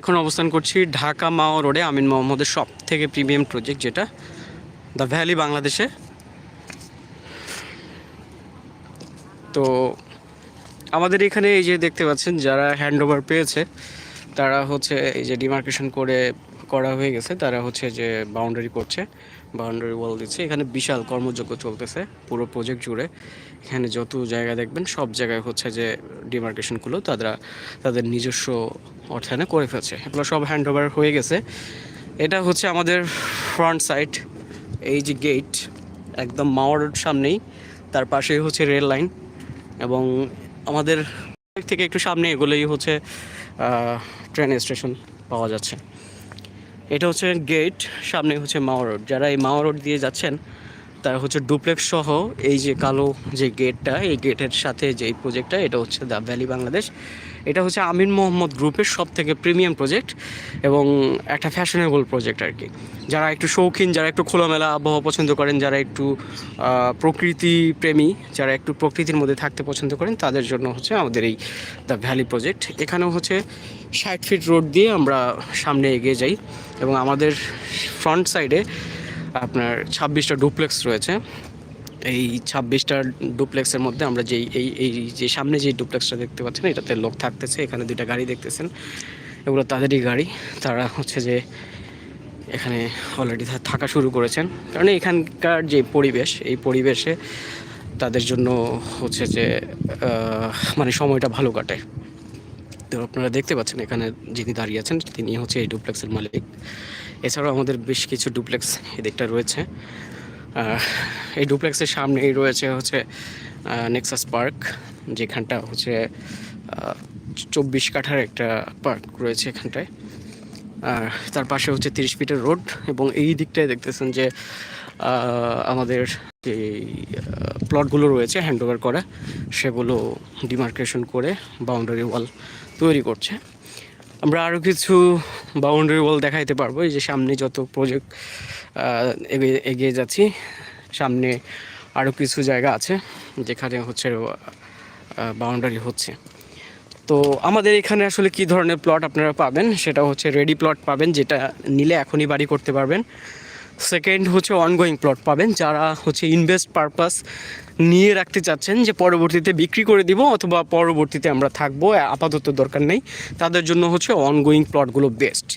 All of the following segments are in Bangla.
এখন অবস্থান করছি ঢাকা মাও রোডে আমিন মোহাম্মদের সব থেকে প্রিমিয়াম প্রজেক্ট যেটা দ্য ভ্যালি বাংলাদেশে। তো আমাদের এখানে এই যে দেখতে পাচ্ছেন, যারা হ্যান্ডওভার পেয়েছে, তারা হচ্ছে এই যে ডিমার্কেশন করে করা হয়ে গেছে, তারা হচ্ছে যে বাউন্ডারি করছে। বাউন্ডারি ওয়াল দিচ্ছে। এখানে বিশাল কর্মযজ্ঞ চলতেছে পুরো প্রজেক্ট জুড়ে। এখানে যত জায়গা দেখবেন, সব জায়গায় হচ্ছে যে ডিমার্কেশনগুলো তারা তাদের নিজস্ব অর্থায়নে করে ফেলছে। এগুলো সব হ্যান্ড ওভার হয়ে গেছে। এটা হচ্ছে আমাদের ফ্রন্ট সাইড এই যে গেট একদম মাওয়ার সামনেই। তার পাশেই হচ্ছে রেল লাইন এবং আমাদের থেকে একটু সামনে এগুলোই হচ্ছে ট্রেন স্টেশন পাওয়া যাচ্ছে। এটা হচ্ছে গেট সামনে হচ্ছে মাওয়া রোড যারা এই মাওয়া রোড দিয়ে যাচ্ছেন, তারা হচ্ছে ডুপ্লেক্স সহ এই যে কালো যে গেটটা এই গেটের সাথে যে প্রজেক্টটা এটা হচ্ছে দ্য ভ্যালি বাংলাদেশ এটা হচ্ছে আমিন মোহাম্মদ গ্রুপের সব থেকে প্রিমিয়াম প্রজেক্ট এবং একটা ফ্যাশনেবল প্রজেক্ট আর কি। যারা একটু শৌখিন, যারা একটু খোলামেলা আবহাওয়া পছন্দ করেন, যারা একটু প্রকৃতি প্রেমী, যারা একটু প্রকৃতির মধ্যে থাকতে পছন্দ করেন, তাদের জন্য হচ্ছে আমাদের এই দ্য ভ্যালি প্রজেক্ট এখানেও হচ্ছে ষাট ফিট রোড দিয়ে আমরা সামনে এগিয়ে যাই এবং আমাদের ফ্রন্ট সাইডে আপনার ছাব্বিশটা ডুপ্লেক্স রয়েছে। এই ছাব্বিশটা ডুপ্লেক্সের মধ্যে আমরা যেই, এই এই যে সামনে যে ডুপ্লেক্সটা দেখতে পাচ্ছেন, এটাতে লোক থাকতেছে, এখানে দুইটা গাড়ি দেখতেছেন। এগুলো তাদেরই গাড়ি, তারা হচ্ছে যে এখানে অলরেডি থাকা শুরু করেছেন। কারণ এখানকার যে পরিবেশ, এই পরিবেশে তাদের জন্য হচ্ছে যে মানে সময়টা ভালো কাটে। তো আপনারা দেখতে পাচ্ছেন এখানে যিনি দাঁড়িয়ে আছেন, তিনি হচ্ছে এই ডুপ্লেক্সের মালিক। এছাড়াও আমাদের বেশ কিছু ডুপ্লেক্স এদিকটা রয়েছে। এই ডুপ্লেক্সের সামনেই রয়েছে হচ্ছে নেক্সাস পার্ক যেখানটা হচ্ছে চব্বিশ কাঠার একটা পার্ক রয়েছে এখানটায়। আর তার পাশে হচ্ছে তিরিশ ফিটের রোড এবং এই দিকটায় দেখতেছেন যে আমাদের যে প্লটগুলো রয়েছে হ্যান্ড ওভার করা, সেগুলো ডিমার্কেশন করে বাউন্ডারি ওয়াল তৈরি করছে। আমরা আরও কিছু বাউন্ডারি ওয়াল দেখাইতে পারব, এই যে সামনে যত প্রজেক্ট এগিয়ে যাচ্ছি। সামনে আরও কিছু জায়গা আছে যেখানে হচ্ছে বাউন্ডারি হচ্ছে। তো আমাদের এখানে আসলে কি ধরনের প্লট আপনারা পাবেন? সেটা হচ্ছে রেডি প্লট পাবেন, যেটা নিলে এখনই বাড়ি করতে পারবেন। সেকেন্ড হচ্ছে অনগোয়িং প্লট পাবেন, যারা হচ্ছে ইনভেস্ট পারপাস নিয়ে রাখতে চাচ্ছেন যে পরবর্তীতে বিক্রি করে দিব অথবা পরবর্তীতে আমরা থাকব, আপাতত দরকার নেই। তাদের জন্য হচ্ছে অনগোয়িং প্লটগুলো বেস্ট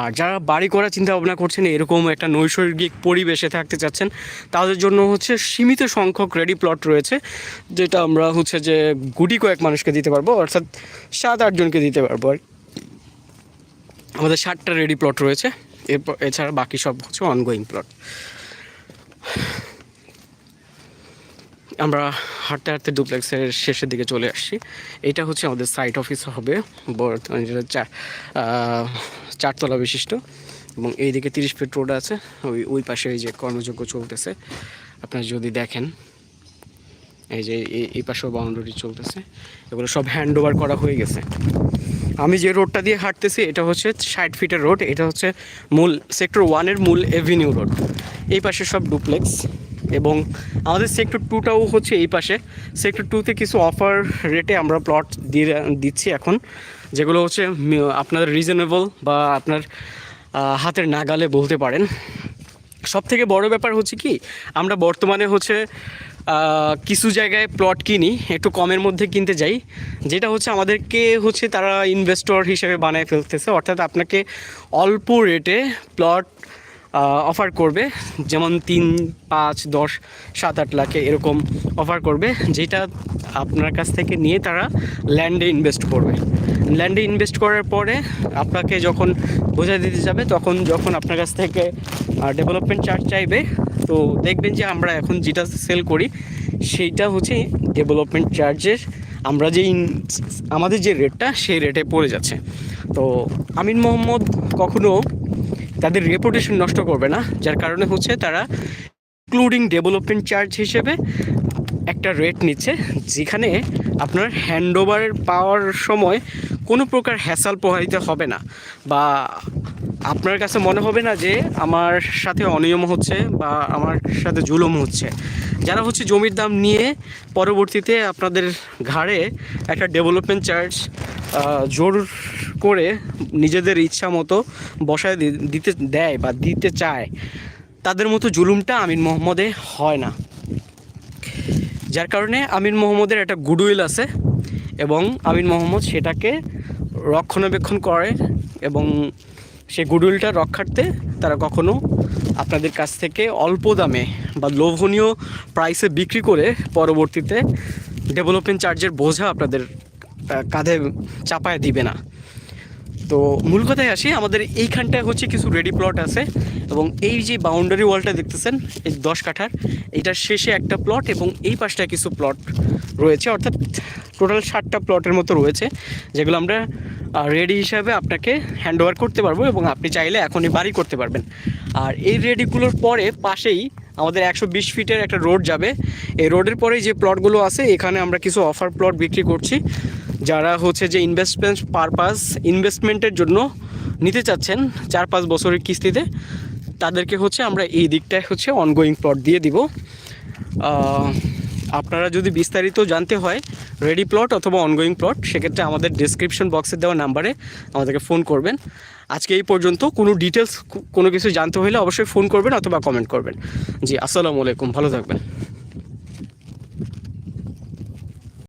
আর যারা বাড়ি করার চিন্তা ভাবনা করছেন, এরকম একটা নৈসর্গিক পরিবেশে থাকতে চাচ্ছেন, তাদের জন্য হচ্ছে সীমিত সংখ্যক রেডি প্লট রয়েছে, যেটা আমরা হচ্ছে যে গুটি কয়েক মানুষকে দিতে পারব, অর্থাৎ সাত আটজনকে দিতে পারব আর আমাদের ষাটটা রেডি প্লট রয়েছে, এরপর এছাড়া বাকি সব হচ্ছে অনগোয়িং প্লট আমরা হাঁটতে হাঁটতে ডুপ্লেক্সের শেষের দিকে চলে আসছি। এটা হচ্ছে আমাদের সাইট অফিস হবে। বর্তমানে যেটা চার চারতলা বিশিষ্ট। এবং এইদিকে তিরিশ ফিট রোড আছে। ওই ওই পাশে এই যে কর্মযোগ্য চলতেছে। আপনারা যদি দেখেন, এই যে এই- পাশেও বাউন্ডারি চলতেছে। এগুলো সব হ্যান্ড ওভার করা হয়ে গেছে। আমি যে রোডটা দিয়ে হাঁটতেছি, এটা হচ্ছে ষাট ফিটের রোড এটা হচ্ছে মূল সেক্টর ওয়ানের মূল এভিনিউ রোড এই পাশে সব ডুপ্লেক্স এবং আমাদের সেক্টর টুটাও হচ্ছে এই পাশে। সেক্টর টুতে কিছু অফার রেটে আমরা প্লট দিয়ে দিচ্ছি এখন, যেগুলো হচ্ছে আপনার রিজনেবল বা আপনার হাতের নাগালে বলতে পারেন। সব থেকে বড় ব্যাপার হচ্ছে কি, আমরা বর্তমানে হচ্ছে কিছু জায়গায় প্লট কিনি, একটু কমের মধ্যে কিনতে যাই, যেটা হচ্ছে আমাদেরকে হচ্ছে তারা ইনভেস্টর হিসেবে বানায় ফেলতেছে। অর্থাৎ আপনাকে অল্প রেটে প্লট অফার করবে। যেমন তিন, পাঁচ, দশ, সাত, আট লাখে এরকম অফার করবে, যেটা আপনার কাছ থেকে নিয়ে তারা ল্যান্ডে ইনভেস্ট করবে। ল্যান্ডে ইনভেস্ট করার পরে আপনাকে যখন বোঝা দিতে যাবে, তখন যখন আপনার কাছ থেকে ডেভেলপমেন্ট চার্জ চাইবে, তো দেখবেন যে আমরা এখন যেটা সেল করি, সেইটা হচ্ছে ডেভেলপমেন্ট চার্জের আমরা যে আমাদের যে রেটটা সেই রেটে পড়ে যাচ্ছে। তো আমিন মোহাম্মদ, কখনো তাদের রেপুটেশন নষ্ট করবে না, যার কারণে হচ্ছে তারা ইনক্লুডিং ডেভেলপমেন্ট চার্জ হিসেবে একটা রেট নিচ্ছে, যেখানে আপনার হ্যান্ড ওভার পাওয়ার সময় কোনো প্রকার হ্যাসাল প্রভাবিত হবে না। বা আপনার কাছে মনে হবে না যে আমার সাথে অনিয়ম হচ্ছে বা আমার সাথে জুলুম হচ্ছে। যারা হচ্ছে জমির দাম নিয়ে পরবর্তীতে আপনাদের ঘাড়ে একটা ডেভেলপমেন্ট চার্জ জোর করে নিজেদের ইচ্ছা মতো বসায় দিতে দেয় বা দিতে চায়, তাদের মতো জুলুমটা আমিন মোহাম্মদে হয় না। যার কারণে আমিন মোহাম্মদের একটা গুডউইল আছে এবং আমিন মোহাম্মদ সেটাকে রক্ষণাবেক্ষণ করে এবং সে গুডউইলটা রক্ষার্থে তারা কখনো আপনাদের কাছ থেকে অল্প দামে বা লোভনীয় প্রাইসে বিক্রি করে পরবর্তীতে ডেভেলপমেন্ট চার্জের বোঝা আপনাদের কাঁধে চাপায় দিবে না। তো মূল কথায় আসি, আমাদের এইখানটায় হচ্ছে কিছু রেডি প্লট আছে এবং এই যে বাউন্ডারি ওয়ালটা দেখতেছেন, এই দশ কাঠার, এটার শেষে একটা প্লট এবং এই পাশটায় কিছু প্লট রয়েছে, অর্থাৎ টোটাল ষাটটা প্লটের মতো রয়েছে, যেগুলো আমরা রেডি হিসাবে আপনাকে হ্যান্ড ওভার করতে পারব এবং আপনি চাইলে এখনই বাড়ি করতে পারবেন। আর এই রেডিগুলোর পরে পাশেই আমাদের একশো বিশ ফিটের একটা রোড যাবে। এই রোডের পরে যে প্লটগুলো আছে, এখানে আমরা কিছু অফার প্লট বিক্রি করছি। যারা হচ্ছে যে ইনভেস্টমেন্ট পারপাস ইনভেস্টমেন্টের জন্য নিতে চাচ্ছেন চার পাঁচ বছরের কিস্তিতে, তাদেরকে হচ্ছে আমরা এই দিকটায় হচ্ছে অনগোয়িং প্লট দিয়ে দিব। আপনারা যদি বিস্তারিত জানতে হয় রেডি প্লট অথবা অনগোয়িং প্লট সেক্ষেত্রে আমাদের ডিসক্রিপশন বক্সে দেওয়া নাম্বারে আমাদেরকে ফোন করবেন। আজকে এই পর্যন্ত কোনো ডিটেলস কোনো কিছু জানতে হলে অবশ্যই ফোন করবেন অথবা কমেন্ট করবেন। জি, আসসালামু আলাইকুম, ভালো থাকবেন।